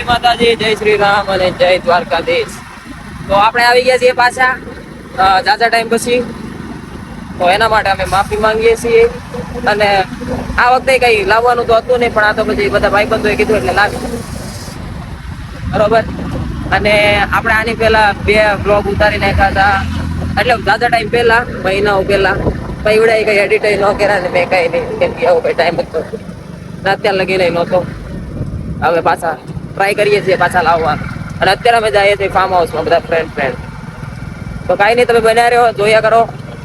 જય માતાજી, જય શ્રી રામ અને જય દ્વારકાધીશ. તો આપણે આવી ગયા છીએ પાછા જાજા ટાઈમ પછી. તો એના માટે અમે માફી માંગીએ છીએ. અને આ વખતે કઈ લાવવાનું તો હતું નહીં, પણ આ તો પછી બધા ભાઈબંધોએ કીધું એટલે લાવી. બરોબર? અને આપણે આની પહેલા બે બ્લોગ ઉતારી નાખ્યા હતા. એટલે ઝાઝા ટાઈમ પહેલા, મહિનાઓ પહેલા. પછી ઉડાઈ કઈ એડિટ ન કર્યા ને મેં કઈ નહીં. કેમ કે આવો કઈ ટાઈમ હતો અત્યાર લગી નહીં નહોતો. હવે પાછા ટ્રાય કરીએ છીએ પાછા લાવવા. અને અત્યારે અમે જઈએ છીએ ફાર્મ હાઉસમાં બધા ફ્રેન્ડ ફ્રેન્ડ તો કાંઈ નહીં, તમે બન્યા રહ્યો જોયા કરો.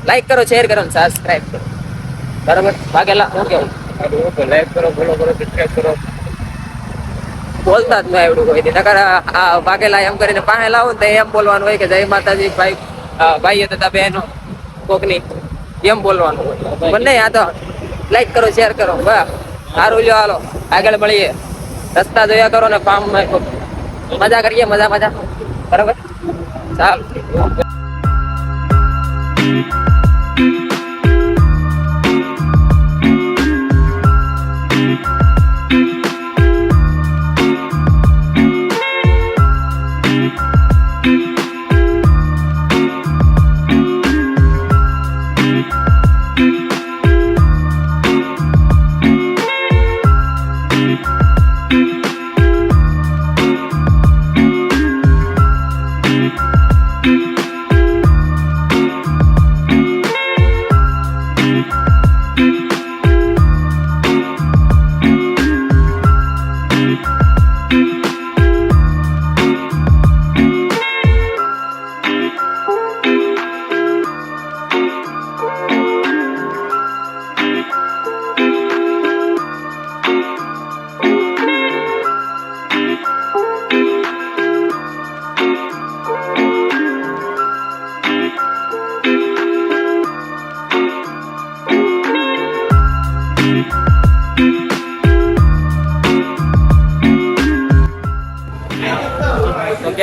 લાઈક કરો શેર કરો સબસ્ક્રાઈબ કરો. બરાબર? ભાગેલા શું કેવું? લાઈક કરો ફોલો કરો સબસ્ક્રાઈબ કરો બોલતા જ ન આવડું કોઈ. નકર આ આ એમ કરીને પાસે લાવો ને એમ બોલવાનું હોય કે જય માતાજી, ભાઈ ભાઈ તથા બહેનો, કોકની, એમ બોલવાનું હોય. બંને આ તો લાઈક કરો શેર કરો. બસ સારું લ્યો, હાલો. આગળ મળીએ. રસ્તા જોયા કરો ને ફાર્મ મજા કરીએ મજા મજા. બરાબર? ચાલ.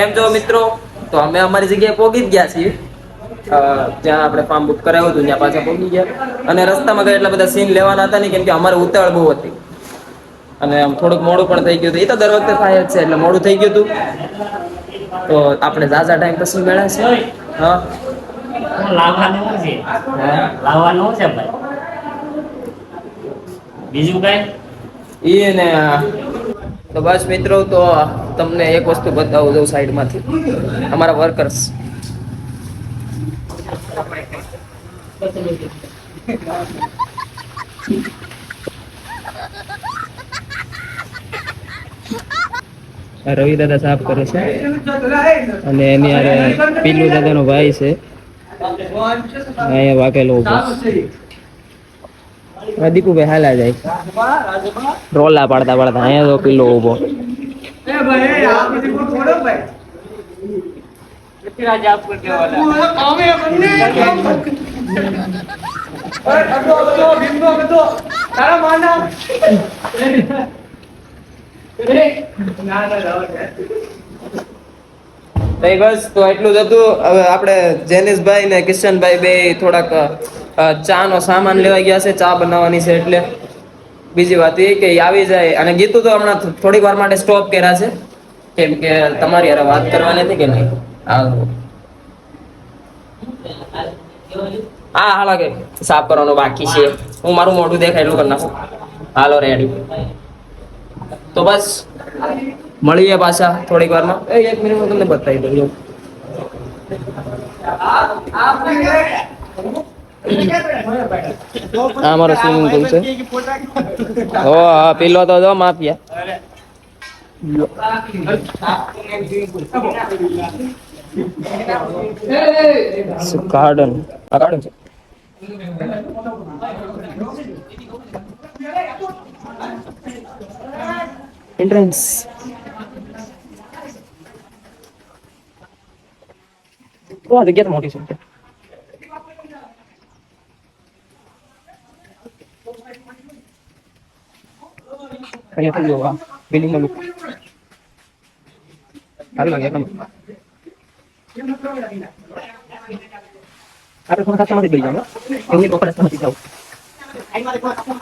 કેમ છો મિત્રો તો અમે અમારી જગ્યાએ પહોંચી જ ગયા છીએ. જ્યાં આપણે ફાર્મ બુક કરાવ્યું હતું ત્યાં પાછા પહોંચી ગયા. અને રસ્તામાં કઈ એટલા બધા સીન લેવાના હતા નહીં કેમ કે અમારે ઉતાવળ બહુ હતી. અને આમ થોડુંક મોડું પણ થઈ ગયું હતું. એ તો દર વખતે થાય જ છે એટલે મોડું થઈ ગયું હતું. તો આપણે ઝાઝા ટાઈમ પછી મેળા છે હા. લાવવાનું છે? લાવવાનું છે ભાઈ? બીજું કઈ? એ ને તો બસ મિત્રો, તો તમને એક વસ્તુ બતાવું દઉં સાઈડમાંથી. અમારા વર્કર્સ રવિ દાદા સાફ કરે છે. અને એની હારે પીલુ દાદાનો ભાઈ છે. અહીંયા વાકેલો ઊભો. દીપુભાઈ હાલા જાય. રોલા પાડતા પાડતા અહીંયા તો કિલ્લો ઊભો તો એ બસ તો એટલું જ હતું. હવે આપણે જેનિસભાઈ ને કિશનભાઈ બે થોડાક અ, ચા નો સામાન લેવા ગયા છે ચા બનાવવાની છે એટલે. બીજી વાત એ કે આવી જાય અને ગીતું તો હમણાં થોડીક વાર માટે સ્ટોપ કર્યા છે. કેમ કે તમારી હારે વાત કરવાની હતી કે નહીં? હા. હાલો કે સાફ કરવાનું બાકી છે. હું મારું મોઢું દેખાય એટલું કરી નાખું. હાલો રેડી તો બસ મળીએ પાછા થોડીક વારમાં. એ એક મિનિટ હું તમને બતાવી દઉં. આ અમારો સ્વિમિંગ પુલ છે. ઓ હા, પેલો તો જો માફિયા. ગાર્ડન આ ગાર્ડન છે. એન્ટ્રન્સ તો આ જગ્યા તો મોટી છે. kaya tayo ah, piling na lupa. Talo lang yan. Ada kung kasama di bigyan mo? Yung ito pala sa matigaw. Ay, malikot ako.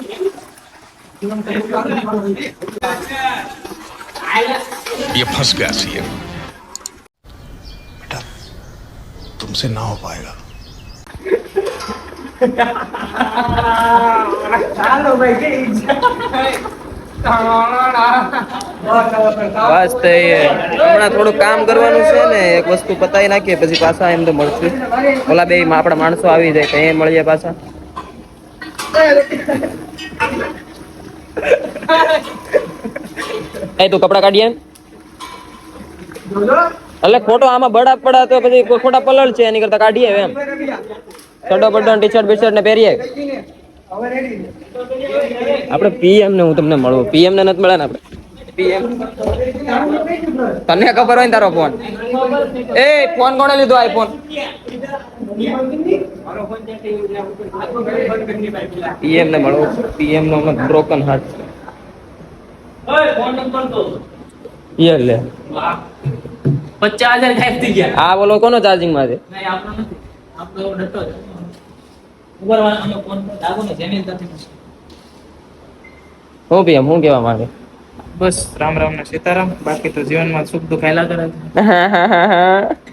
ये फंस गया सीएम बेटा तुमसे ना हो पाएगा चलो भाई બસ તો હમણાં થોડું કામ કરવાનું છે ને, એક વસ્તુ પતાવી નાખીએ, પછી પાછા એમ તો મળશું. ઓલા બે આપણા માણસો આવી જાય કઈ મળીએ પાછા. એ તું કપડા કાઢીએ એટલે ખોટો આમાં બડા પડા તો પછી ખોટા પલળ છે, એની કરતા કાઢીએ એમ. ચડો બડો ટી શર્ટ બી ને પહેરીએ. આપણે પીએમ ને હું તમને મળું. પીએમ ને નથી મળે ને આપણે. પીએમ તને ખબર હોય ને તારો ફોન એ ફોન કોણે લીધો આઈફોન પીએમ ને મળો. પીએમ નો હમણાં બ્રોકન હાર્ટ છે. લે. પચાસ હજાર ગાયબ થઈ ગયા. આ બોલો કોનો ચાર્જિંગમાં છે? આપણો નથી. આપણો ડટ્ટો જ ઉપર વાળાનો ફોન પર લાગો ને જેની હું પીએમ હું કેવા માંગે? બસ રામ રામ ને સીતારામ. બાકી તો જીવનમાં સુખ દુઃખ હેલા કરે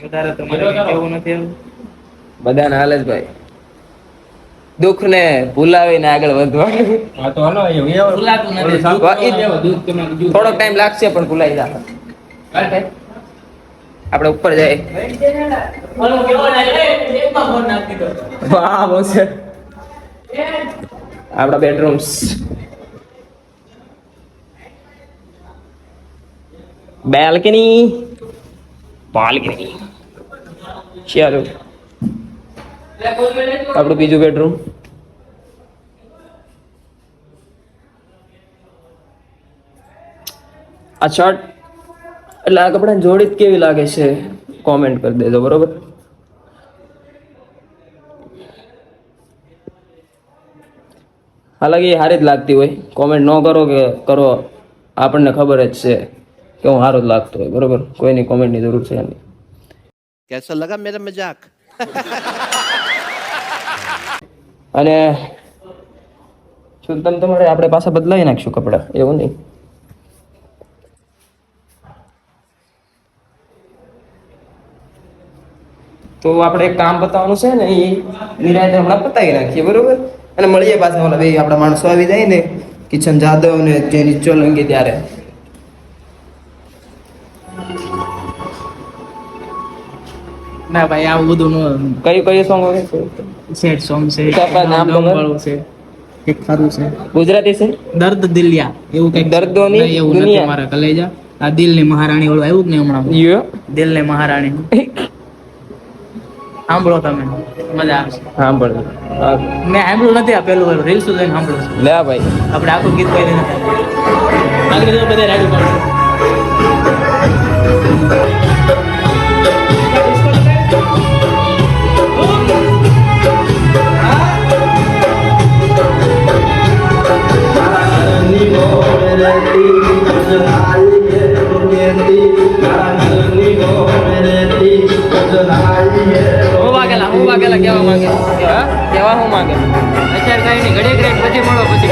વધારે તો મને કેવું નથી આવ્યું બધાને હાલ જ ભાઈ. દુઃખ ને ભૂલાવીને આગળ વધવાનું થોડોક ટાઈમ લાગશે પણ ભૂલાઈ જશે આપણે ઉપર જાય. વાહ છે. આપણા બેડરૂમ્સ બેલ્કની. બાલ્કની. ચાલો. આપણું બીજું બેડરૂમ શર્ટ એટલે આ કપડાની જોડી કેવી લાગે છે? કોમેન્ટ કરી દેજો બરોબર? હાલાકી સારી જ લાગતી હોય. કોમેન્ટ ન કરો કે કરો આપણને ખબર જ છે કે હું હારો જ લાગતો હોય બરોબર? કોઈની કોમેન્ટની જરૂર છે એની કેસો લગા મેરા મજાક? અને શું તમે તમારે આપણે પાછા બદલાવી નાખશું કપડાં? એવું નહીં? તો આપણે એક કામ બતાવવાનું છે ને એ નિરાયતે હમણાં પતાવી નાખીએ બરોબર? અને મળીએ પાછા ઓલા બે આપણા માણસો આવી જાય ને કિશન જાદવ ને જે નીચો લંગી ત્યારે. ના ભાઈ આવું બધું નો કયું કયું સોંગ હોય? સેડ સોંગ છે નામ? છે એક સારું છે. ગુજરાતી છે? દર્દ દિલિયા એવું કંઈક. દર્દોની નહીં, એવું નથી. મારા કલેજા. આ દિલની મહારાણી વાળું આવ્યું નહીં હમણાં. દિલની મહારાણી. સાંભળો તમે. મજા આવશે સાંભળ મેં સાંભળ્યું નથી આ પેલું રીલ્સ જોઈને સાંભળ્યું છું. લે ભાઈ. આપણે આખું ગીત કરી નથી. આગળ તો બધા રાડું પાડું. હું વાગેલા હું વાગેલા કેવા માંગે? કેવા હું માંગે? અત્યારે કઈ નહીં ઘડીક રેટ પછી મળો, પછી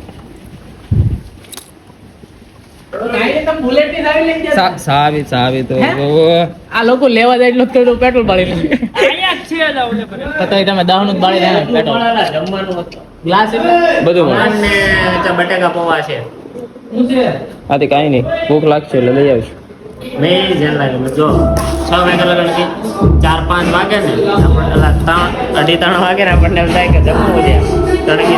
સાવી સાવી તો. આ લોકો લેવા જાય એટલું થોડું પેટ્રોલ બાળી લે. પતાવી તમે દહનું બાળી જાય પેટ્રોલ. ગ્લાસ બધું મળે. પૌવા છે. આથી કાંઈ નહીં. ભૂખ લાગશે એટલે લઈ આવશે. મેં જેમ લાગે જો છ વાગે લગન ચાર પાંચ વાગે ને આપણે ત્રણ અઢી ત્રણ વાગે ને આપણને એમ થાય કે જમવું છે. તડકી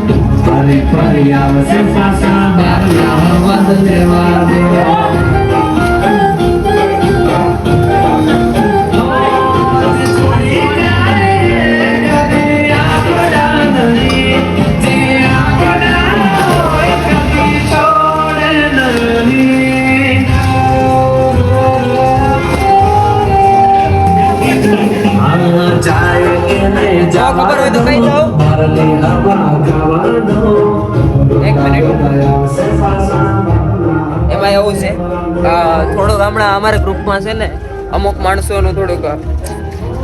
ફરી ફરી આવશે પાછા બાર ના દેવા દો. જો ખબર હોય તો એક મિનિટ. એમાં એવું છે થોડુંક હમણાં અમારા ગ્રુપમાં છે ને અમુક માણસોનું થોડુંક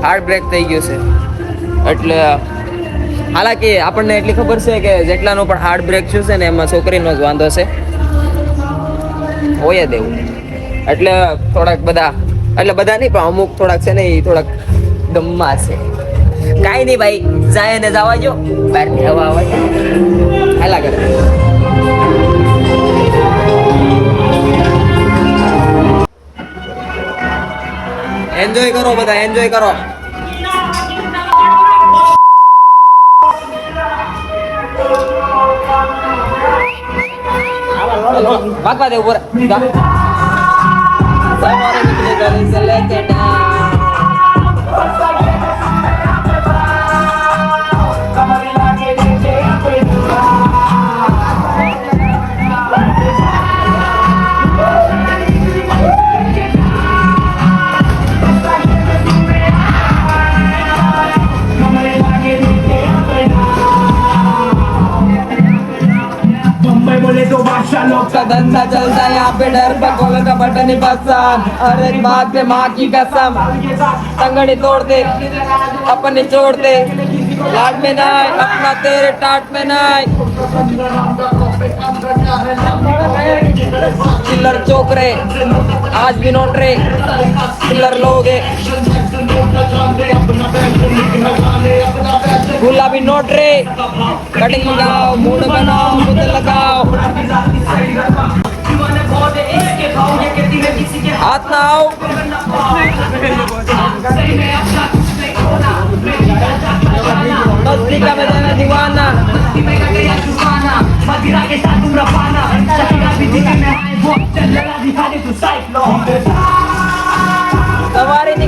હાર્ટ બ્રેક થઈ ગયું છે. એટલે હાલાકી આપણને એટલી ખબર છે કે જેટલાનું પણ હાર્ટ બ્રેક શું છે ને એમાં છોકરીનો જ વાંધો છે. હોય જ એવું. એટલે થોડાક બધા એટલે બધા નહીં પણ અમુક થોડાક છે ને એ થોડાક ગમમાં છે. કાંઈ નહીં ભાઈ, જાય ને જવા જો બહારની હવા આવે. હાલા કરે. એન્જોય કરો બધા એન્જોય કરો. ભાગવા દે ઉપર. नक्शा लोग का धंधा चलता यहाँ पे डर पकोले का बटन ही पसंद हर बात पे माँ की कसम संगड़ी तोड़ते अपने छोड़ते लाट में ना अपना तेरे टाट में ना चिल्लर चोकरे आज भी नोटरे चिल्लर लोगे गुलाबी नोट रे कटिंग लगाओ मूड बनाओ मूड लगाओ। हाथ ना आओ। मस्ती का बजाना दीवाना। मस्ती में का गया सुहाना मदिरा के साथ तुम रफाना भी दिखा में आए वो चल लड़ा दिखा दे तू cyclone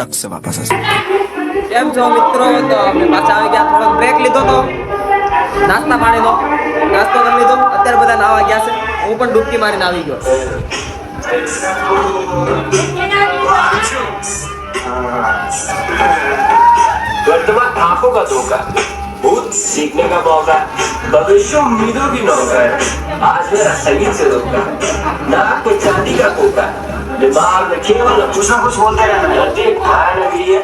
टक से वापस आ सकते કેમ છો મિત્રો તો અમે પાછા આવી ગયા થોડોક બ્રેક લીધો તો નાસ્તા પાણીનો નાસ્તો કરી લીધો અત્યારે બધા નાવા ગયા છે હું પણ ડૂબકી મારીને આવી ગયો वर्तमान आंखों का धोखा बहुत सीखने का मौका है भविष्य उम्मीदों की नौका है आज मेरा संगीत से रोका नाक पे चांदी का कोका दिमाग देखिए मतलब कुछ ना कुछ बोलते रहना जल्दी खाया लगी है।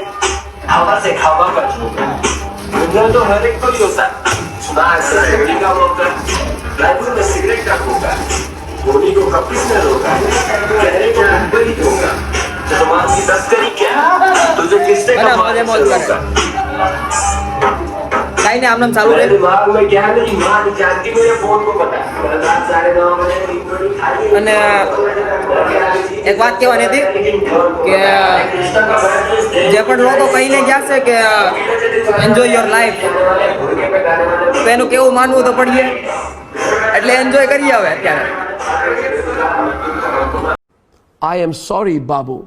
हवा से खावा का इंजन तो हर एक को ही होता है। सुना ऐसे सब्ज़ी का होता है। रायपुर में सिगरेट का होगा गोली को कपिस में होगा कहरे को मुंबई होगा समाज की तस्करी क्या तुझे किसने कमाने होगा भाई ने आमनाम चालू रहे दिमाग में क्या मेरी माँ जानती मेरे फ़ोन को पता है। रात साढ़े नौ बजे खाई અને એક વાત કહેવાની હતી કે જે પણ લોકો કહીને ગયા છે કે એન્જોય યોર લાઈફ તો એનું કેવું માનવું તો પડીએ. એટલે એન્જોય કરીએ હવે અત્યારે. આઈ એમ સોરી બાબુ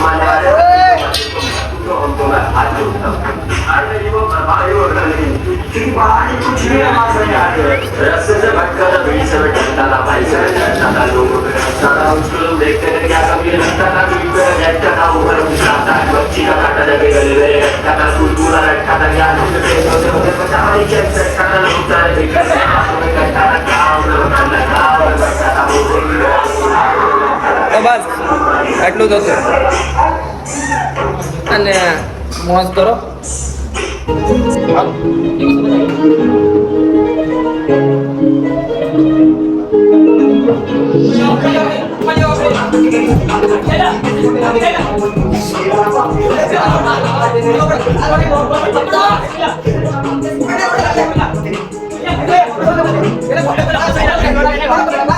વાલે तो हमको तो आगे क्योंकि बाहर कुछ भी हमारे समझ आ रही रस्ते से भटका था, भीड़ से भटकता था, भाई से भटकता था, लोगों पे भटकता था। उसको लोग देखते थे क्या कभी लगता था, भीड़ पे बैठता था, ऊपर उठता था, बच्ची का काटा लगे गले गए रखता था, कुरकुरा रखता था क्या बता नहीं क्या रखता था लगता तो है करता था। क्या बस એટલું જ હતું અને મોજ કરો Gracias.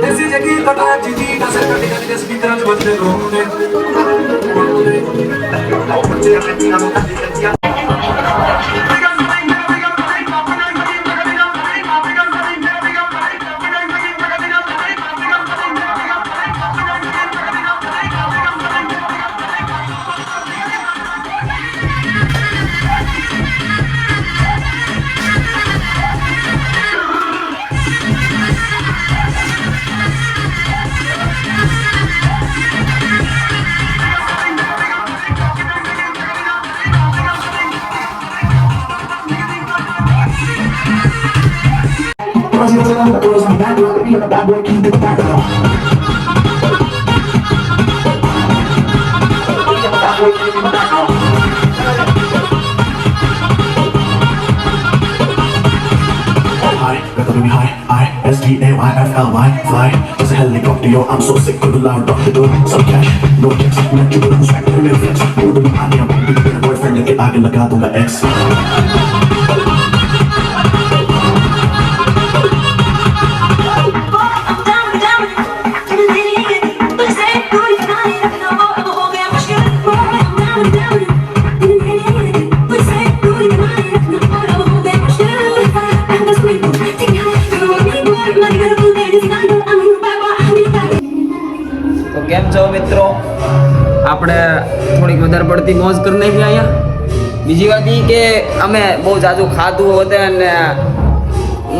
ਦੇਸੀ ਜਗੀ ਕਟਾ ਜੀ ਦੀ ਨਸਰ ਕੱਟ ਕੱਟ ਦੇ ਸਪੀਕਰਾਂ 'ਚ ਵੱਜਦੇ ਰੋਂਦੇ ਉਹ ਬੱਚੇ ਆਪਣੇ ਪੀਰਾਂ ਨੂੰ ਕੱਟ ਕੱਟਿਆ A Y F L Y fly. Just a helicopter, yo. I'm so sick of the loud doctor door. Some cash, no checks. Let you know who's back to the flex. More than money, I'm big better boyfriend. लेके आगे लगा दूंगा X. આપણે થોડીક વધારે પડતી મોજ કરી નાખી અહીંયા. બીજી વાત એ કે અમે બહુ જાજુ ખાધું હોતે અને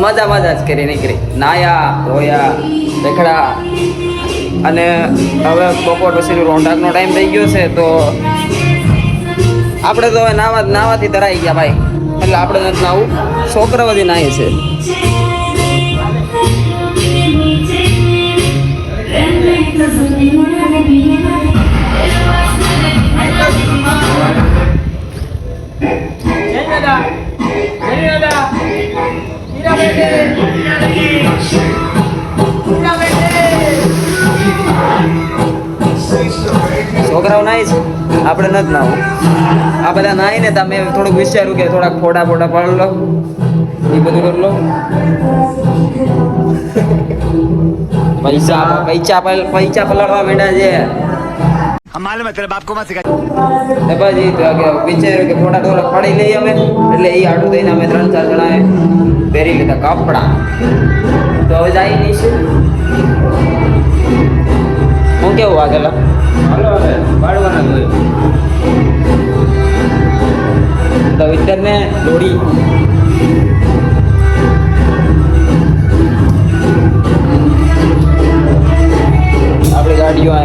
મજા મજા જ કરી નીકળી. નાયા, ધોયા, દેખડા. અને હવે બપોર પછીનો રોંઢાકનો ટાઈમ થઈ ગયો છે તો આપણે તો હવે નાવા નાવાથી ધરાઈ ગયા ભાઈ. એટલે આપણે નથી નાવું. બધી નાહી છે છોકરા છોકરાઓ નાય આપણે નથી નાવું. આ બધા નાય ને તમે થોડુંક વિચાર્યું કે થોડાક ફોટા ફોટા પાડી લો. એ બધું કરી લો. પૈસા પૈસા પૈસા પલાળવા માંડ્યા છે. ને દબાજી તો કે વિચાર્યું કે ફોટા થોડા પડી લઈએ અમે એટલે એ આટલું થઈને અમે ત્રણ ચાર જણાએ પહેરી લીધા કપડા. તો હવે જાય નહીં છે. હું કેવું વાગેલા? તો વિતરને દોડી. આપણી ગાડીઓ આ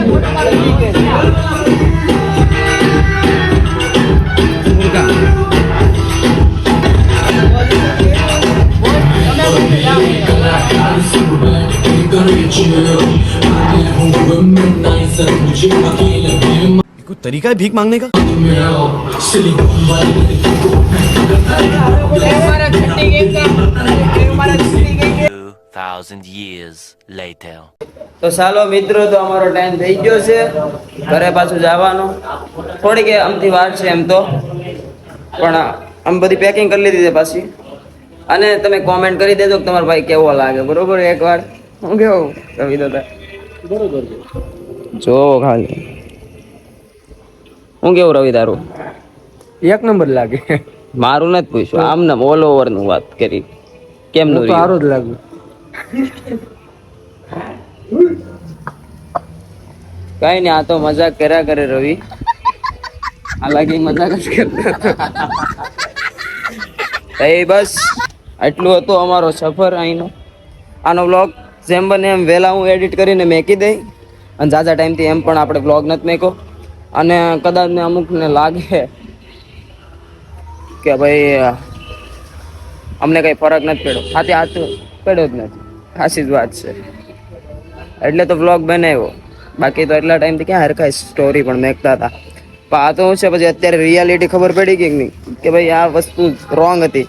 तरीका है भीख मांगने का Two thousand years later. તો ચાલો મિત્રો તો અમારો ટાઈમ થઈ ગયો છે ઘરે પાછું જવાનો થોડીક એ આમથી વાર છે એમ તો પણ આમ બધી પેકિંગ કરી લીધી છે પાછી અને તમે કોમેન્ટ કરી દેજો કે તમારો ભાઈ કેવો લાગે બરોબર એકવાર હું કેવું રવિ દાદા બરોબર જો ખાલી હું કેવું રવિ તારું? એક નંબર લાગે. મારું નથી પૂછ્યું. આમ ને ઓલ ઓવરનું વાત કરી. કેમ નું સારું જ લાગ્યું કઈ નઈ આ તો મજાક કર્યા કરે રવિ. હાલાકી મજાક જ કરતો એ બસ આટલું હતું અમારો સફર અહીંનો. આનો વ્લોગ જેમ બને એમ વહેલા હું એડિટ કરીને મેકી દઈ. અને જાજા ટાઈમથી એમ પણ આપણે વ્લોગ નથી મેકો અને કદાચ ને અમુકને લાગે કે ભાઈ, અમને કઈ ફરક નથી પડ્યો. હાથે હાથ પડ્યો જ નથી. ખાસી જ વાત છે. એટલે તો વ્લોગ બનાવ્યો. બાકી તો એટલા ટાઈમથી ક્યાં હરખાય સ્ટોરી પણ મેકતા હતા. પણ આ તો શું છે, પછી અત્યારે રિયાલિટી ખબર પડી કે નહીં? કે ભાઈ, આ વસ્તુ રોંગ હતી.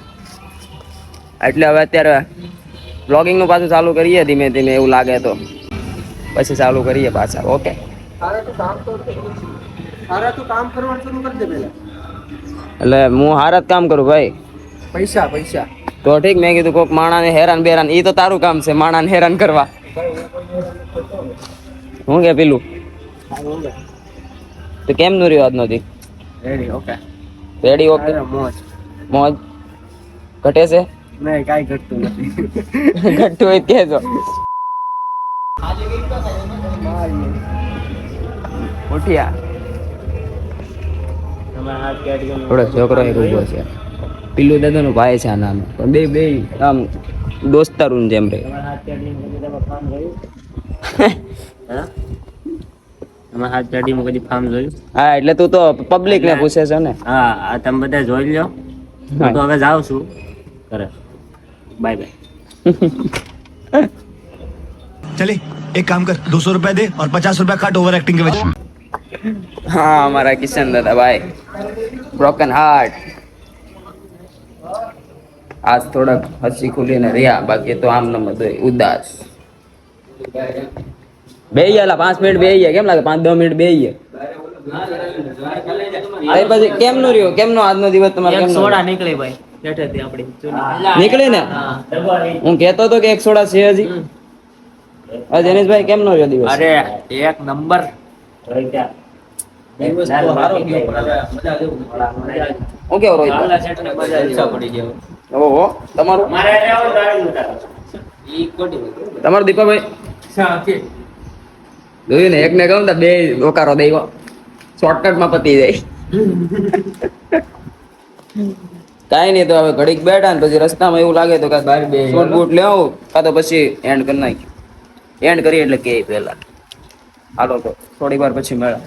એટલે હવે અત્યારે બ્લોગિંગનું પાછું ચાલુ કરીએ ધીમે ધીમે એવું લાગે તો. પછી ચાલુ કરીએ પાછા ઓકે એટલે હું હારા જ કામ કરું ભાઈ. પૈસા પૈસા. તો ઠીક મેં કીધું કોક માણાને હેરાન બેરાન એ તો તારું કામ છે માણાને હેરાન કરવા. હું કે પેલું? તો કેમનું રહ્યું આજનો દી? રેડી ઓકે રેડી ઓકે મોજ. મોજ? ઘટે છે? નહીં કાઈ ઘટતું નથી. ઘટતું હોય કહેજો. ઉઠ્યા થોડો છોકરો એક ઉભો છે પીલું દાદા નો ભાઈ છે આ નામ પણ બે બે આમ દોસ્તારું જેમ રે અમે હાથ પેઢીમાં કદી ફાર્મ જોયું હા એટલે તું તો પબ્લિક ને પૂછે છે ને હા આ તમે બધા જોઈ લો હું તો હવે જાઉં છું કરે બાય બાય चले एक काम कर दो सौ रुपया दे और पचास रुपया काट ओवर एक्टिंग के वजह હા અમારા કિશન દાદા ભાઈ. બ્રોકન હાર્ટ આજ થોડાક હસી ખુલીને રહ્યા બાકી તો આમ હતું ઉદાસ. બે ગયા પાંચ મિનિટ બે કેમ લાગે પાંચ દસ મિનિટ બે કેમ પછી કેમનું રહ્યું? કેમનો આજનો દિવસ તમારો? સોડા? નીકળી ભાઈ. નીકળી ને? હું કહેતો હતો કે એક સોડા છે હજી. જનીશભાઈ કેમનો રહ્યો દિવસ? અરે એક નંબર. હું કેવો રોહિત ઓહો તમારું? તમારું દીપાભાઈ? જોયું ને એક ને કહું તો બે દોકારો દઈ શોર્ટકટમાં પતી જાય. કાંઈ નહીં તો હવે ઘડીક બેઠા ને પછી રસ્તામાં એવું લાગે તો કાંઈ બહાર બે શૂટ બૂટ લેવું કાં તો પછી એન્ડ કરી નાખી એન્ડ કરી એટલે કે પહેલા. હાલો તો થોડી વાર પછી મળ્યા